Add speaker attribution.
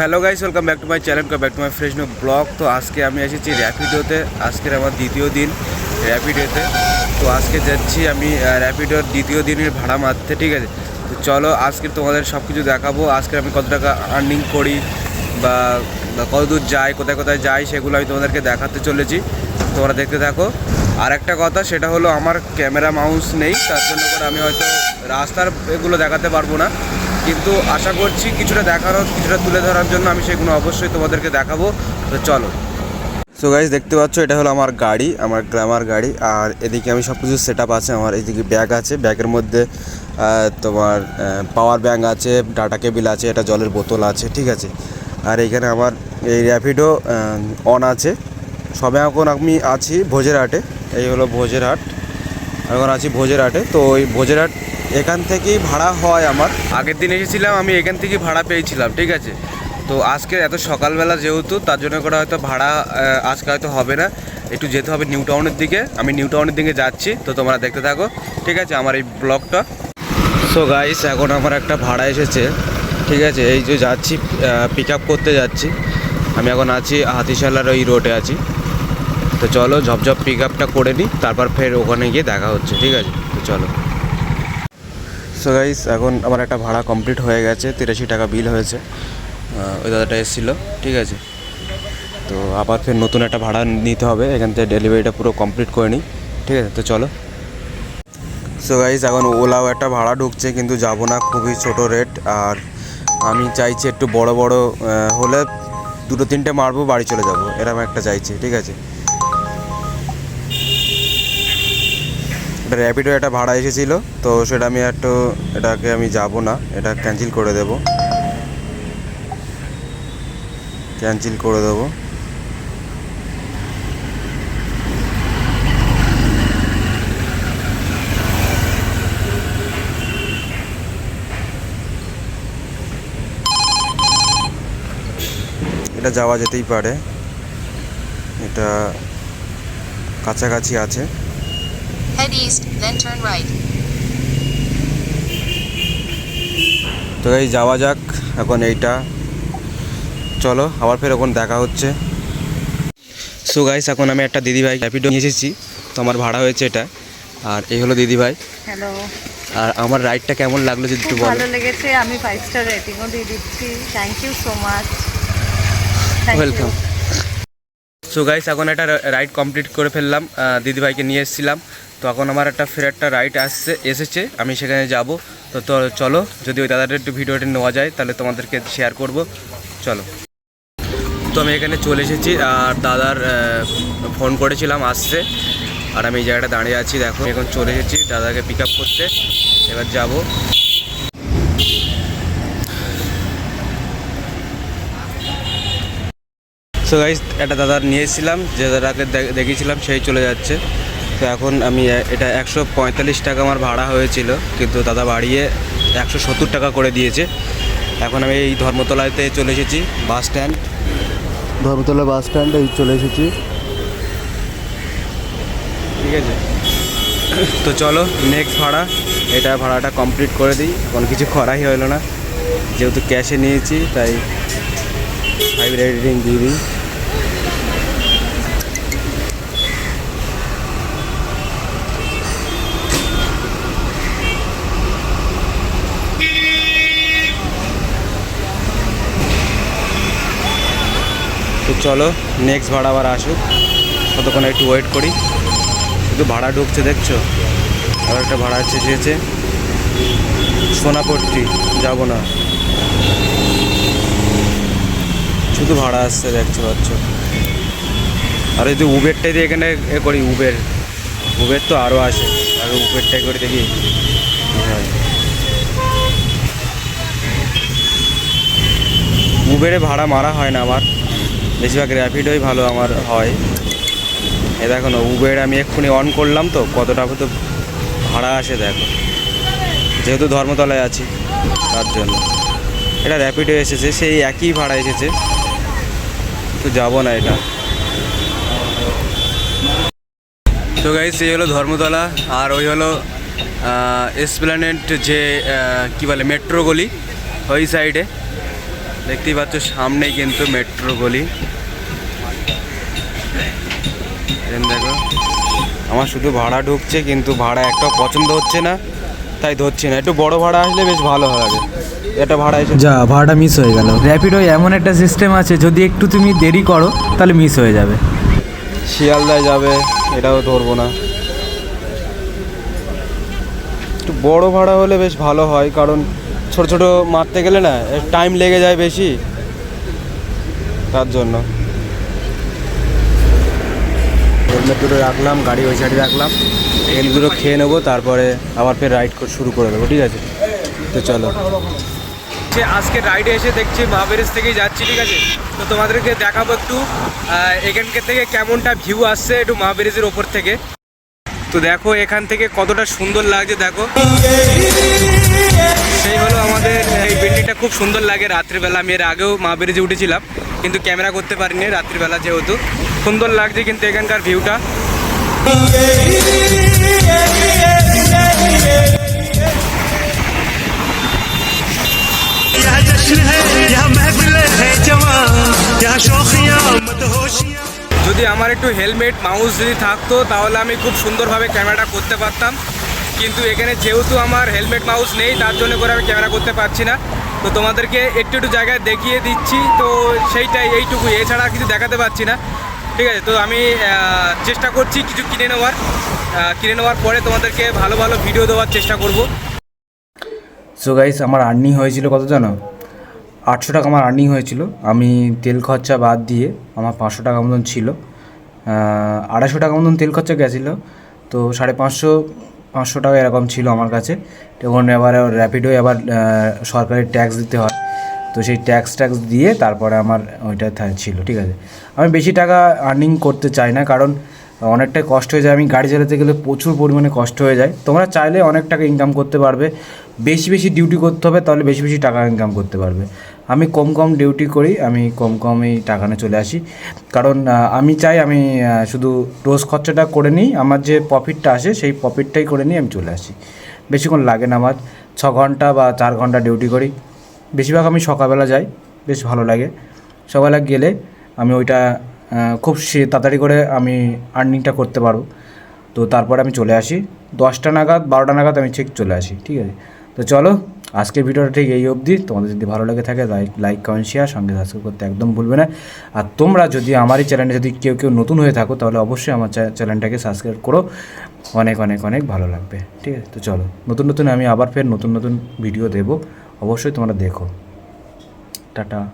Speaker 1: Hello guys welcome back to my channel back to my fresh no vlog তো আজকে আমি এসেছি র্যাপিডোতে আজকের আমার দ্বিতীয় দিন র্যাপিডোতে তো। আজকে যাচ্ছি আমি র্যাপিডোর দ্বিতীয় দিনের ভাড়া মারতে, ঠিক আছে? তো চলো আজকে তোমাদের সব কিছু দেখাবো। আজকে আমি কত টাকা আর্নিং করি বা কত দূর যাই, কোথায় কোথায় যাই, সেগুলো আমি তোমাদেরকে দেখাতে চলেছি। তোমরা দেখতে থাকো। আর একটা কথা, সেটা হলো আমার ক্যামেরা মাউস নেই, তার জন্য করে আমি হয়তো রাস্তার এগুলো দেখাতে পারব না। কিন্তু আশা করছি কিছুটা দেখানোর কিছুটা তুলে ধরার জন্য আমি সেগুলো অবশ্যই তোমাদেরকে দেখাবো। তো চলো। সো গাইজ দেখতে পাচ্ছ, এটা হলো আমার গাড়ি, আমার গ্ল্যামার গাড়ি, আর এদিকে আমি সব কিছু সেট আছে, আমার এদিকে ব্যাগ আছে ব্যাগের মধ্যে তোমার পাওয়ার ব্যাঙ্ক আছে ডাটা কেবিল আছে, এটা জলের বোতল আছে, ঠিক আছে? আর এখানে আমার এই র্যাপিডো অন আছে। সবে এখন আমি আছি ভোজের হাটে এই হলো ভোজের হাট এখন আছি ভোজের হাটে তো ওই ভোজের হাট এখান থেকেই ভাড়া হয় আমার। আগের দিন এসেছিলাম, আমি এখান থেকেই ভাড়া পেয়েছিলাম, ঠিক আছে? তো আজকে এত সকালবেলা যেহেতু, তার জন্য করে হয়তো ভাড়া আজকে হয়তো হবে না। একটু যেতে হবে নিউ টাউনের দিকে। আমি নিউ টাউনের দিকে যাচ্ছি, তো তোমরা দেখতে থাকো, ঠিক আছে? আমার এই ব্লগটা। সো গাইস এখন আমার একটা ভাড়া এসেছে, ঠিক আছে? এই যে যাচ্ছি পিক আপ করতে যাচ্ছি। আমি এখন আছি হাতিশালার ওই রোডে আছি। তো চলো, ঝপঝপ পিক আপটা করে নিই, তারপর ফের ওখানে গিয়ে দেখা হচ্ছে, ঠিক আছে? তো চলো। সো গাইস এখন আমার একটা ভাড়া কমপ্লিট হয়ে গেছে, তিরাশি টাকা বিল হয়েছে। ওই দাদাটা এসেছিল, ঠিক আছে? তো আবার ফের নতুন একটা ভাড়া নিতে হবে, এখান থেকে ডেলিভারিটা পুরো কমপ্লিট করে নিই, ঠিক আছে? তো চলো। সো গাইস এখন ওলাও একটা ভাড়া ঢুকছে, কিন্তু যাব না, খুবই ছোট রেট আর আমি চাইছি একটু বড় বড় হলে দুটো তিনটে মারবো, বাড়ি চলে যাব, এরকম একটা চাইছি, ঠিক আছে? র্যাপিডো একটা ভাড়া এসেছিল, তো সেটা আমি একটু, এটাকে আমি যাব না, এটা ক্যান্সেল করে দেব। ক্যান্সেল করে দেবো। এটা যাওয়া যেতেই পারে। এটা কাছাকাছি আছে।
Speaker 2: Head east, then turn right.
Speaker 1: তো এই যাওয়া যাক এখন এইটা। চলো আবার ফের এখন দেখা হচ্ছে। সো গাইস এখন আমি একটা দিদিভাই র্যাপিডো নিয়ে এসেছি। তো আমার ভাড়া হয়েছে এটা। আর এই হলো দিদিভাই।
Speaker 3: হ্যালো
Speaker 1: আর আমার রাইডটা কেমন লাগল যদি একটু
Speaker 3: ভালো লেগেছে আমি ফাইভ স্টার রেটিংও দিয়ে দিচ্ছি। Thank you so much
Speaker 1: welcome so guys এখন একটা রাইড কমপ্লিট করে ফেললাম দিদিভাইকে নিয়ে এসেছিলাম। তো এখন আমার একটা ফের একটা রাইড আসছে, এসেছে, আমি সেখানে যাব। তো তো চলো, যদি ওই দাদাটা একটু ভিডিওটা নেওয়া যায়, তাহলে তোমাদেরকে শেয়ার করব। চলো। তো আমি এখানে চলে এসেছি, আর দাদার ফোন করেছিলাম, আসছে। আর আমি এই জায়গাটা দাঁড়িয়ে আছি, দেখো। এখন চলে এসেছি, দাদাকে পিক করতে। এবার যাব। সো গাইজ একটা দাদার নিয়ে এসেছিলাম, যে দাদাকে দে- দেখিয়েছিলাম, সেই চলে যাচ্ছে। তো এখন আমি এটা একশো পঁয়তাল্লিশ টাকা আমার ভাড়া হয়েছিল কিন্তু দাদা বাড়িয়ে একশো সত্তর টাকা করে দিয়েছে। এখন আমি এই ধর্মতলাতে চলে এসেছি বাস স্ট্যান্ড। ধর্মতলা বাস স্ট্যান্ডে চলে এসেছি। ঠিক আছে। তো চলো নেক্সট ভাড়া। এটা ভাড়াটা কমপ্লিট করে দিই এখন কিছু খরাই হলো না। যেহেতু ক্যাশে নিয়েছি তাই ফাইভ রেটিং দিয়ে দিই। তো চলো নেক্সট ভাড়া আবার আসুক। ততক্ষণ একটু ওয়েট করি। শুধু ভাড়া ঢুকছে, দেখছ? আর একটা ভাড়া এসেছে সোনাপট্টি, যাব না। শুধু ভাড়া আসছে, দেখছ, পাচ্ছ? আর যদি উবেরটাই দিয়ে এখানে এ করি উবের উবের তো আরও আসে। আর উবেরটাই করে দেখি। উবেরে ভাড়া মারা হয় না আমার। বেশিরভাগ র্যাপিডোই ভালো আমার হয়। এ দেখো না উবের আমি এক্ষুনি অন করলাম তো, কতটা তো ভাড়া আসে দেখো। যেহেতু ধর্মতলায় আছি, তার জন্য। এটা র্যাপিডো এসেছে, সেই একই ভাড়া এসেছে। তো যাব না এটা। তো গাইস এই হলো ধর্মতলা, আর ওই হলো এসপ্ল্যানেট যে কি বলে মেট্রো গলি, ওই সাইডে দেখতেই পাচ্ছ সামনেই কিন্তু মেট্রো গলি। দেখো আমার শুধু ভাড়া ঢুকছে কিন্তু ভাড়া একটাও পছন্দ হচ্ছে না তাই ধরছি না। একটু বড় ভাড়া আসলে বেশ ভালো হবে। এটা ভাড়া এসে
Speaker 4: যা ভাড়াটা মিস হয়ে গেল। র্যাপিডো এমন একটা সিস্টেম আছে যদি একটু তুমি দেরি করো তাহলে মিস হয়ে যাবে।
Speaker 1: শিয়ালদায় যাবে এটাও ধরবো না। একটু বড় ভাড়া হলে বেশ ভালো হয় কারণ ছোট ছোট মারতে গেলে না টাইম লেগে যায় বেশি। তার জন্য। হেলমেট দুটো রাখলাম গাড়ি ওই সাইডে রাখলাম। দুটো খেয়ে নেব তারপরে আবার ফের রাইড শুরু করে দেবো ঠিক আছে? তো চলো। আজকে রাইডে এসে দেখছি মাহাবেরিজ থেকেই যাচ্ছি ঠিক আছে? তো তোমাদেরকে দেখাবো একটু এখানকার থেকে কেমনটা ভিউ আসছে একটু মাহাবেরিজের ওপর থেকে। তো দেখো এখান থেকে কতটা সুন্দর লাগছে দেখো। সেই হলো আমাদের এই বিল্ডিংটা খুব সুন্দর লাগে রাত্রিবেলা। আমি এর আগেও মা বেরিজে উঠেছিলাম কিন্তু ক্যামেরা করতে পারিনি রাত্রিবেলা যেহেতু। সুন্দর লাগছে কিন্তু এখানকার ভিউটা যদি আমার একটু হেলমেট মাউস যদি থাকতো তাহলে আমি খুব সুন্দরভাবে ক্যামেরাটা করতে পারতাম। কিন্তু এখানে যেহেতু আমার হেলমেট মাউস নেই, তার জন্য করে আমি ক্যামেরা করতে পারছি না। তো তোমাদেরকে একটু একটু জায়গায় দেখিয়ে দিচ্ছি, তো সেইটাই এইটুকু। এছাড়া কিছু দেখাতে পারছি না। ঠিক আছে, তো আমি চেষ্টা করছি কিছু কিনে নেওয়ার। কিনে নেওয়ার পরে তোমাদেরকে ভালো ভালো ভিডিও দেওয়ার চেষ্টা করব।
Speaker 4: সো গাইস আমার আর্নিং হয়েছিল কত জানো? আটশো টাকা আমার আর্নিং হয়েছিল। আমি তেল খরচা বাদ দিয়ে আমার পাঁচশো টাকা মতন ছিল। আড়াইশো টাকা মতন তেল খরচা গেছিল। তো সাড়ে পাঁচশো পাঁচশো টাকা এরকম ছিল আমার কাছে। তখন এবার র্যাপিডো আহ, সরকারি ট্যাক্স দিতে হয়। তো সেই ট্যাক্স ট্যাক্স দিয়ে তারপরে আমার ওইটা ছিল ঠিক আছে। আমি বেশি টাকা আর্নিং করতে চাই না কারণ অনেকটাই কষ্ট হয়ে যায়। আমি গাড়ি চালাতে গেলে প্রচুর পরিমাণে কষ্ট হয়ে যায়। তোমরা চাইলে অনেক টাকা ইনকাম করতে পারবে। বেশি বেশি ডিউটি করতে হবে তাহলে বেশি বেশি টাকা ইনকাম করতে পারবে। আমি কম কম ডিউটি করি, আমি কম কমই টাকা নিয়ে চলে আসি। কারণ আমি চাই আমি শুধু রোজ খরচাটা করে নিই, আমার যে প্রফিটটা আসে, সেই প্রফিটটাই করে নিয়ে আমি চলে আসি। বেশিক্ষণ লাগে না আমার, ছ ঘণ্টা বা চার ঘণ্টা ডিউটি করি। বেশিরভাগ আমি সকালবেলা যাই, বেশ ভালো লাগে। সকালে গেলে আমি ওইটা খুব সে- তাড়াতাড়ি করে আমি আর্নিংটা করতে পারব। তো তারপরে আমি চলে আসি। দশটা নাগাদ, বারোটা নাগাদ আমি ঠিক চলে আসি, ঠিক আছে? তো চলো আজকের ভিডিওটা ঠিক এই অবধি। তোমাদের যদি ভালো লাগে থাকে লাইক লাইক কমেন্ট শেয়ার সঙ্গে সাবস্ক্রাইব করতে একদম ভুলবে না। আর তোমরা যদি আমারই চ্যানেলে যদি কেউ কেউ নতুন হয়ে থাকো, তাহলে অবশ্যই আমার চ্যা- চ্যানেলটাকে সাবস্ক্রাইব করো। অনেক অনেক অনেক ভালো লাগবে। ঠিক আছে? তো চলো, নতুন নতুন আমি আবার ফের নতুন নতুন ভিডিও দেবো। অবশ্যই তোমরা দেখো। টাটা।